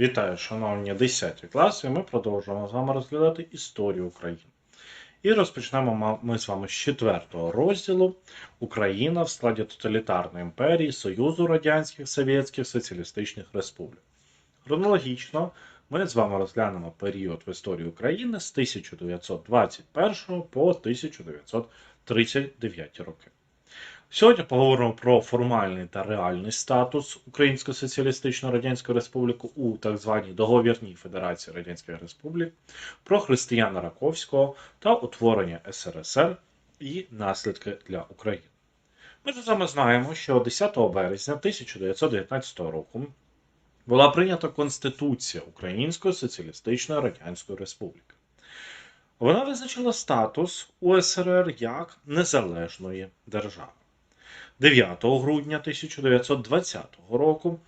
Вітаю, шановні 10 класи. Ми продовжуємо з вами розглядати історію України. І розпочнемо ми з вами з четвертого розділу Україна в складі тоталітарної імперії Союзу Радянських Совєтських Соціалістичних Республік. Хронологічно ми з вами розглянемо період в історії України з 1921 по 1939 роки. Сьогодні поговоримо про формальний та реальний статус Української Соціалістичної Радянської Республіки у так званій договірній Федерації Радянських Республік, про Християна Раковського та утворення СРСР і наслідки для України. Ми з вами знаємо, що 10 березня 1919 року була прийнята Конституція Української Соціалістичної Радянської Республіки. Вона визначила статус УСРР як незалежної держави. 9 грудня 1920 року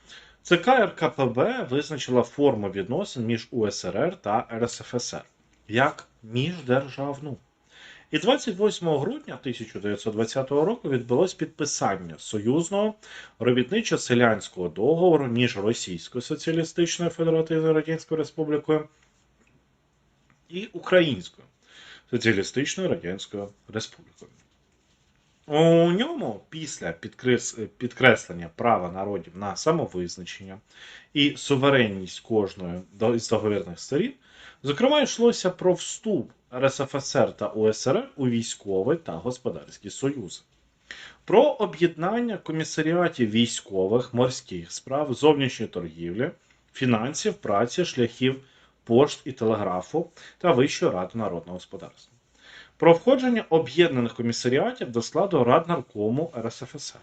ЦК РКПБ визначила форму відносин між УСРР та РСФСР як міждержавну. І 28 грудня 1920 року відбулось підписання союзного робітничо-селянського договору між Російською Соціалістичною Федеративною Радянською Республікою і Українською Соціалістичною Радянською Республікою. У ньому після підкреслення права народів на самовизначення і суверенність кожної із договірних сторін, зокрема, йшлося про вступ РСФСР та УСРР у військовий та господарський союзи, про об'єднання комісаріатів військових, морських справ, зовнішньої торгівлі, фінансів, праці, шляхів, пошт і телеграфу та Вищої ради народного господарства про входження об'єднаних комісаріатів до складу Раднаркому РСФСР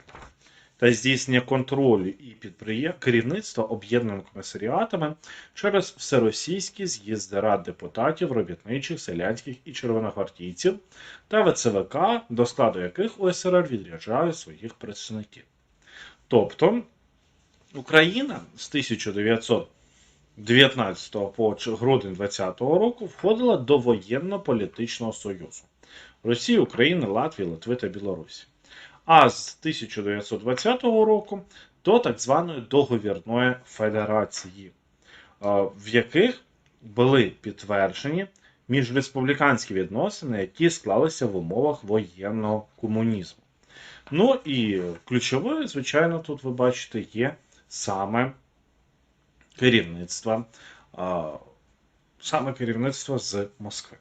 та здійснення контролю і підприє... керівництва об'єднаними комісаріатами через всеросійські з'їзди рад депутатів, робітничих, селянських і червоногвардійців та ВЦВК, до складу яких УСРР відряджає своїх представників. Тобто Україна з 1919 по грудень 2020 року входила до воєнно-політичного союзу Росії, України, Латвії, Литви та Білорусі. А з 1920 року до так званої договірної федерації, в яких були підтверджені міжреспубліканські відносини, які склалися в умовах воєнного комунізму. Ну і ключовою, звичайно, тут ви бачите, є саме керівництво, а, саме керівництво з Москви.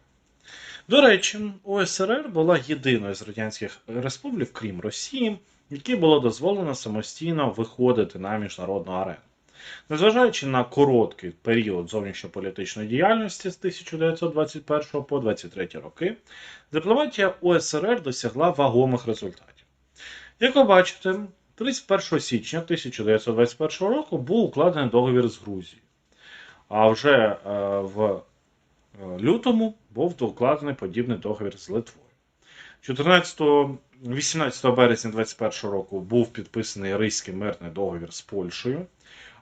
До речі, УСРР була єдиною з радянських республік, крім Росії, якій було дозволено самостійно виходити на міжнародну арену. Незважаючи на короткий період зовнішньополітичної діяльності з 1921 по 23 роки, дипломатія УСРР досягла вагомих результатів. Як ви бачите, 31 січня 1921 року був укладений договір з Грузією. А вже е, в е, лютому був укладений подібний договір з Литвою. 14, 18 березня 2021 року був підписаний Ризький мирний договір з Польщею.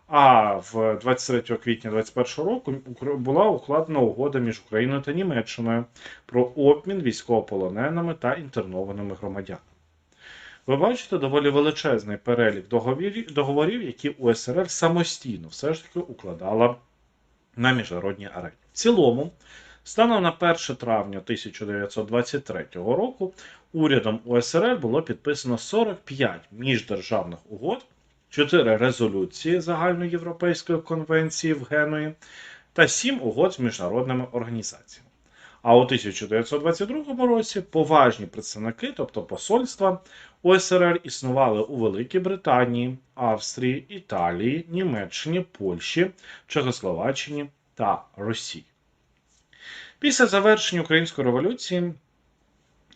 А в 23 квітня 2021 року була укладена угода між Україною та Німеччиною про обмін військовополоненими та інтернованими громадянами. Ви бачите доволі величезний перелік договорів, договорів, які УСРР самостійно все ж таки укладала на міжнародній арені. В цілому, станом на 1 травня 1923 року, урядом УСРР було підписано 45 міждержавних угод, 4 резолюції Загальноєвропейської конвенції в Геної та 7 угод з міжнародними організаціями. А у 1922 році поважні представники, тобто посольства УСРР, існували у Великій Британії, Австрії, Італії, Німеччині, Польщі, Чехословаччині та Росії. Після завершення Української революції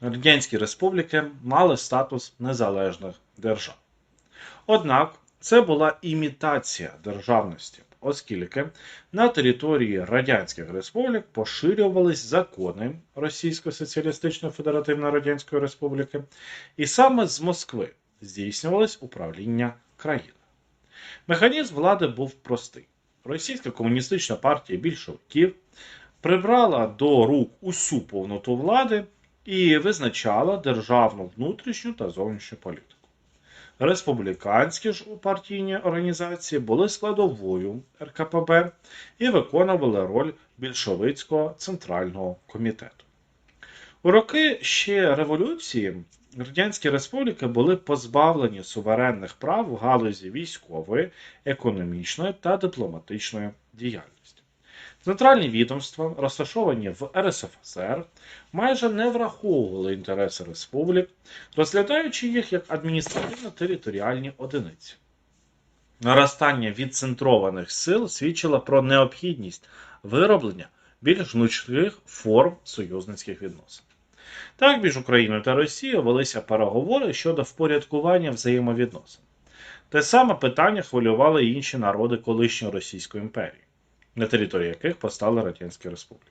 Радянські республіки мали статус незалежних держав. Однак це була імітація державності, оскільки на території Радянських республік поширювались закони Російської Соціалістичної Федеративної Радянської Республіки, і саме з Москви здійснювалось управління країною. Механізм влади був простий. Російська комуністична партія більшовиків прибрала до рук усю повноту влади і визначала державну внутрішню та зовнішню політику. Республіканські ж партійні організації були складовою РКПБ і виконували роль більшовицького центрального комітету. У роки ще революції Радянські республіки були позбавлені суверенних прав в галузі військової, економічної та дипломатичної діяльності. Центральні відомства, розташовані в РСФСР, майже не враховували інтереси республік, розглядаючи їх як адміністративно-територіальні одиниці. Наростання відцентрованих сил свідчило про необхідність вироблення більш гнучких форм союзницьких відносин. Так між Україною та Росією велися переговори щодо впорядкування взаємовідносин. Те саме питання хвилювали інші народи колишньої Російської імперії, на території яких постали Радянські Республіки.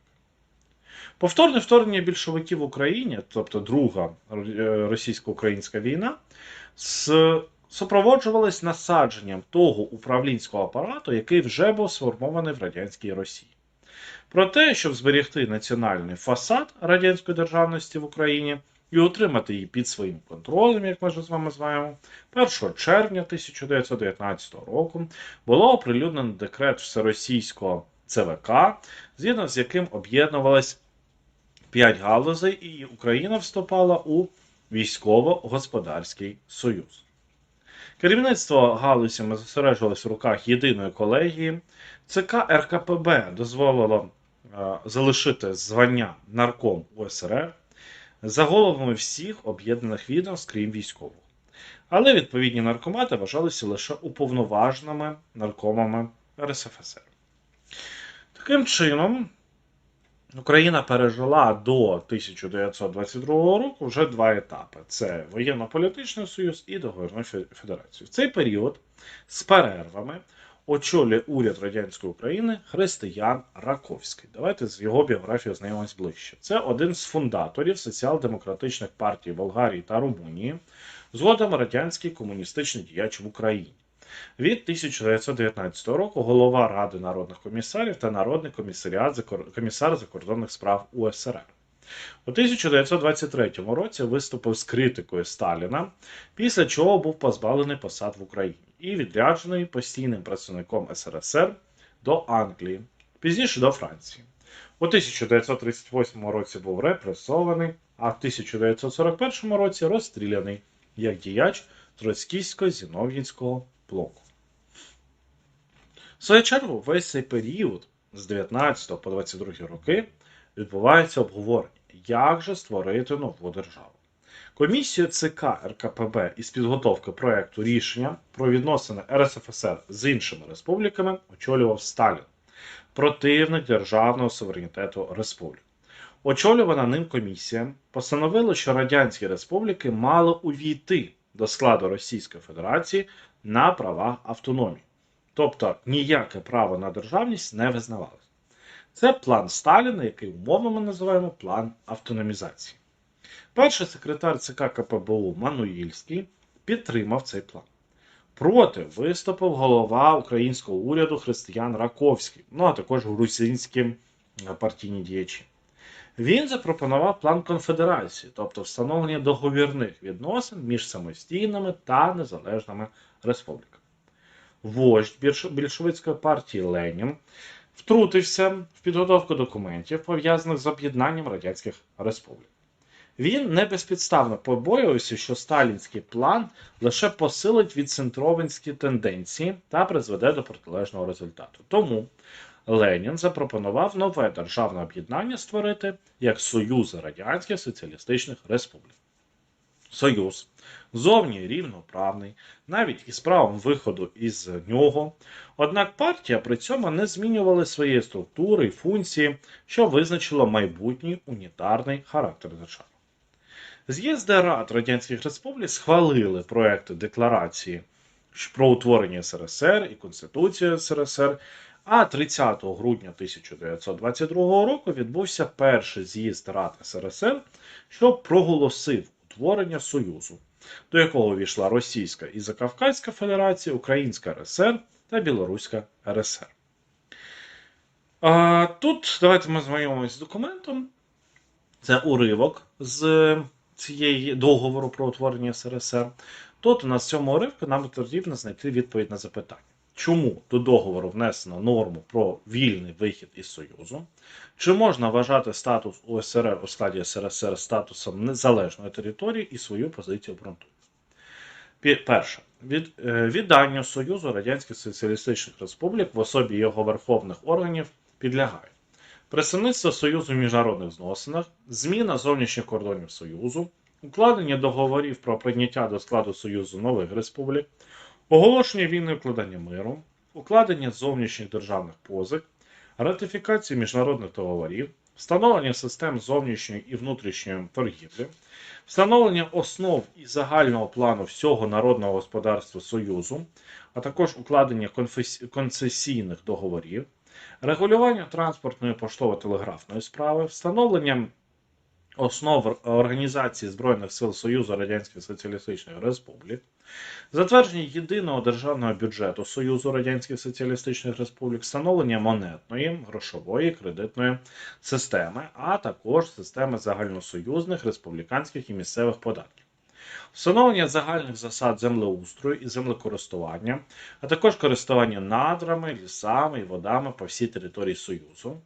Повторне вторгнення більшовиків в Україні, тобто Друга е, російсько-українська війна, супроводжувалась насадженням того управлінського апарату, який вже був сформований в радянській Росії. Про те, щоб зберегти національний фасад радянської державності в Україні і утримати її під своїм контролем, як ми вже з вами знаємо, 1 червня 1919 року було оприлюднено декрет Всеросійського ЦВК, згідно з яким об'єднувалось п'ять галузей, і Україна вступала у військово-господарський союз. Керівництво галузями зосереджувалось в руках єдиної колегії. ЦК РКПБ дозволило е, залишити звання нарком УСРР за головами всіх об'єднаних відомств, крім військового. Але відповідні наркомати вважалися лише уповноваженими наркомами РСФСР. Таким чином, Україна пережила до 1922 року вже два етапи: це воєнно-політичний союз і договірну фе- федерацію. В цей період з перервами очолює уряд радянської України Християн Раковський. Давайте з його біографією знайомимось ближче. Це один з фундаторів соціал-демократичних партій Болгарії та Румунії, згодом радянський комуністичний діяч в Україні. Від 1919 року голова Ради народних комісарів та Народний комісаріат комісар закордонних справ УСРР. У 1923 році виступив з критикою Сталіна, після чого був позбавлений посад в Україні і відряджений постійним представником СРСР до Англії, пізніше до Франції. У 1938 році був репресований, а в 1941 році розстріляний як діяч троцькійсько-зінов'їнського блоку. В свою чергу, весь цей період з 19 по 22 роки відбувається обговорення, як же створити нову державу. Комісію ЦК РКПБ із підготовки проекту рішення про відносини РСФСР з іншими республіками очолював Сталін, противник державного суверенітету республік. Очолювана ним комісія постановила, що Радянські республіки мали увійти до складу Російської Федерації на правах автономії. Тобто ніяке право на державність не визнавалося. Це план Сталіна, який умовно ми називаємо план автономізації. Перший секретар ЦК КПБУ Мануїльський підтримав цей план. Проти виступив голова українського уряду Християн Раковський, ну а також грузинські е, партійні діячі. Він запропонував план конфедерації, тобто встановлення договірних відносин між самостійними та незалежними республіками. Вождь більшовицької партії Ленін втрутився в підготовку документів, пов'язаних з об'єднанням радянських республік. Він не безпідставно побоювався, що сталінський план лише посилить відцентрованські тенденції та призведе до протилежного результату. Тому Ленін запропонував нове державне об'єднання створити як Союз Радянських Соціалістичних Республік. Союз зовні рівноправний, навіть із правом виходу із нього. Однак партія при цьому не змінювала своєї структури і функції, що визначило майбутній унітарний характер держави. З'їзди Рад Радянських Республік схвалили проекти декларації про утворення СРСР і Конституцію СРСР. А 30 грудня 1922 року відбувся перший з'їзд Рад СРСР, що проголосив утворення Союзу, до якого війшла Російська і Закавказька Федерація, Українська РСР та Білоруська РСР. А, тут давайте ми знайомимося з документом. Це уривок з цієї договору про утворення СРСР. Тут у нас цьому уривку нам потрібно знайти відповідь на запитання. Чому до договору внесено норму про вільний вихід із Союзу? Чи можна вважати статус УСРР у складі СРСР статусом незалежної території і свою позицію обґрунтує? Перше. Від, е, відданню Союзу Радянських Соціалістичних Республік в особі його верховних органів підлягають представництво Союзу в міжнародних зносинах, зміна зовнішніх кордонів Союзу, укладення договорів про прийняття до складу Союзу нових республік, оголошення війни укладання миру, укладення зовнішніх державних позик, ратифікацію міжнародних договорів, встановлення систем зовнішньої і внутрішньої торгівлі, встановлення основ і загального плану всього народного господарства Союзу, а також укладення концесійних договорів, регулювання транспортної поштово-телеграфної справи, встановлення основ Організації Збройних сил Союзу Радянських Соціалістичних Республік, затвердження єдиного державного бюджету Союзу Радянських Соціалістичних Республік, встановлення монетної, грошової, кредитної системи, а також системи загальносоюзних, республіканських і місцевих податків. Встановлення загальних засад землеустрою і землекористування, а також користування надрами, лісами і водами по всій території Союзу,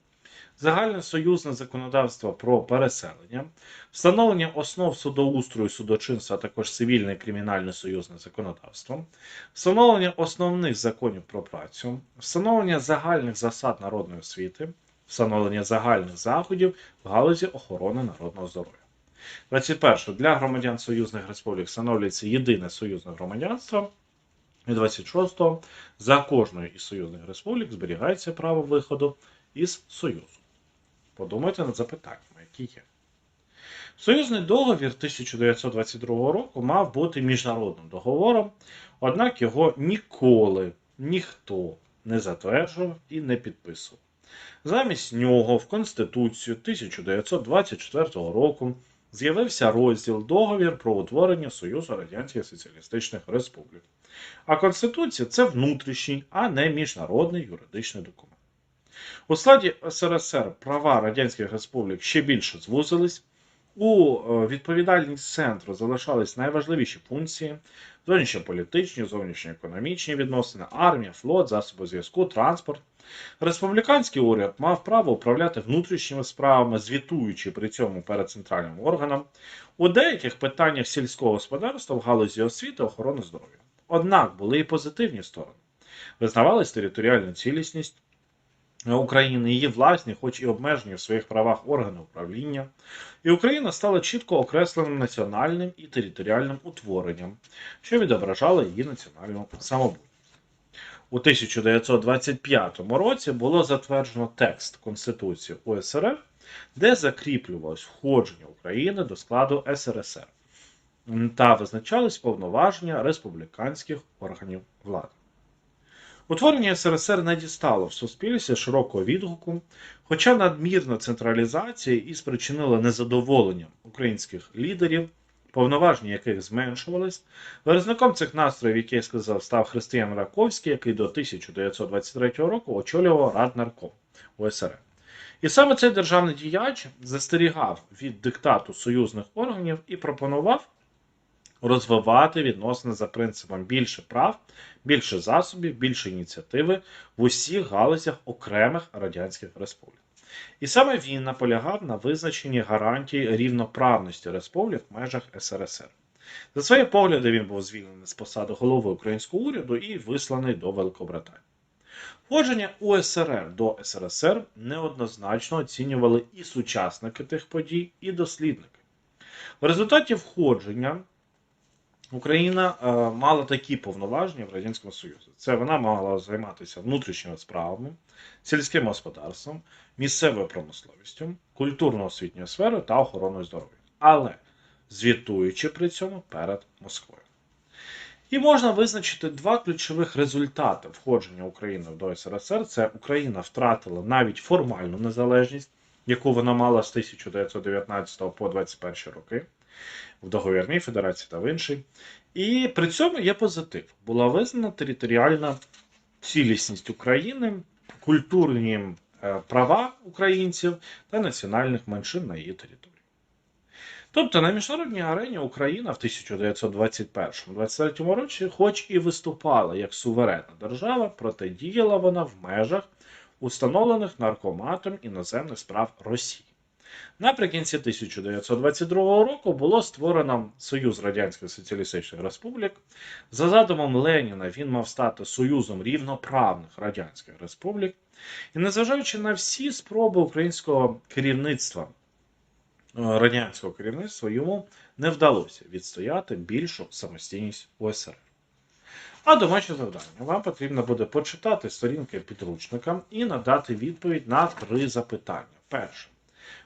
загальне союзне законодавство про переселення, встановлення основ судоустрою, судочинства, а також цивільне і кримінальне союзне законодавство, встановлення основних законів про працю, встановлення загальних засад народної освіти, встановлення загальних заходів в галузі охорони народного здоров'я. 21. Для громадян союзних республік встановлюється єдине союзне громадянство. І 26. За кожною із союзних республік зберігається право виходу із Союзу. Подумайте над запитаннями, які є. Союзний договір 1922 року мав бути міжнародним договором, однак його ніколи ніхто не затверджував і не підписував. Замість нього в Конституцію 1924 року з'явився розділ Договір про утворення Союзу Радянських Соціалістичних Республік. А Конституція це внутрішній, а не міжнародний юридичний документ. У складі СРСР права Радянських Республік ще більше звузились. У е, відповідальність центру залишались найважливіші функції: зовнішньополітичні, зовнішньоекономічні відносини, армія, флот, засоби зв'язку, транспорт. Республіканський уряд мав право управляти внутрішніми справами, звітуючи при цьому перед центральним органом у деяких питаннях сільського господарства в галузі освіти охорони здоров'я. Однак були і позитивні сторони. Визнавалась територіальна цілісність України, її власні, хоч і обмежені в своїх правах органи управління, і Україна стала чітко окресленим національним і територіальним утворенням, що відображало її національну самобутність. У 1925 році було затверджено текст Конституції УСРР, де закріплювалось входження України до складу СРСР та визначались повноваження республіканських органів влади. Утворення СРСР не дістало в суспільстві широкого відгуку, хоча надмірна централізація і спричинила незадоволення українських лідерів, повноваження яких зменшувались. Виразником цих настроїв, як я сказав, став Християн Раковський, який до 1923 року очолював Раднарком УСР. І саме цей державний діяч застерігав від диктату союзних органів і пропонував розвивати відносини за принципом більше прав, більше засобів, більше ініціативи в усіх галузях окремих радянських республік. І саме він наполягав на визначенні гарантій рівноправності республік в межах СРСР. За свої погляди він був звільнений з посади голови українського уряду і висланий до Великобританії. Входження УСРР до СРСР неоднозначно оцінювали і сучасники тих подій, і дослідники. В результаті входження Україна е, мала такі повноваження в Радянському Союзі. Це вона мала займатися внутрішніми справами, сільським господарством, місцевою промисловістю, культурно-освітньою сферою та охороною здоров'я. Але звітуючи при цьому перед Москвою. І можна визначити два ключових результати входження України до СРСР. Це Україна втратила навіть формальну незалежність, яку вона мала з 1919 по 21 роки в договірній федерації та в іншій. І при цьому є позитив. Була визнана територіальна цілісність України, культурні е, права українців та національних меншин на її території. Тобто на міжнародній арені Україна в 1921-23 році, хоч і виступала як суверенна держава, проте діяла вона в межах установлених наркоматом іноземних справ Росії. Наприкінці 1922 року було створено Союз Радянських Соціалістичних Республік. За задумом Леніна він мав стати союзом рівноправних радянських республік. І незважаючи на всі спроби українського керівництва, е, радянського керівництва, йому не вдалося відстояти більшу самостійність УСР. А домашнє завдання. Вам потрібно буде почитати сторінки підручника і надати відповідь на три запитання. Перше.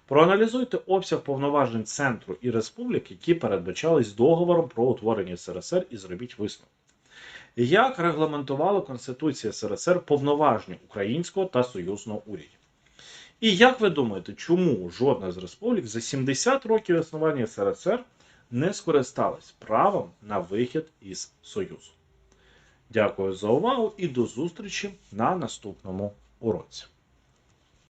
Проаналізуйте обсяг повноважень центру і республік, які передбачались договором про утворення СРСР, і зробіть висновок. Як регламентувала Конституція СРСР повноваження українського та союзного урядів? І як ви думаєте, чому жодна з республік за 70 років існування СРСР не скористалась правом на вихід із Союзу? Дякую за увагу і до зустрічі на наступному уроці.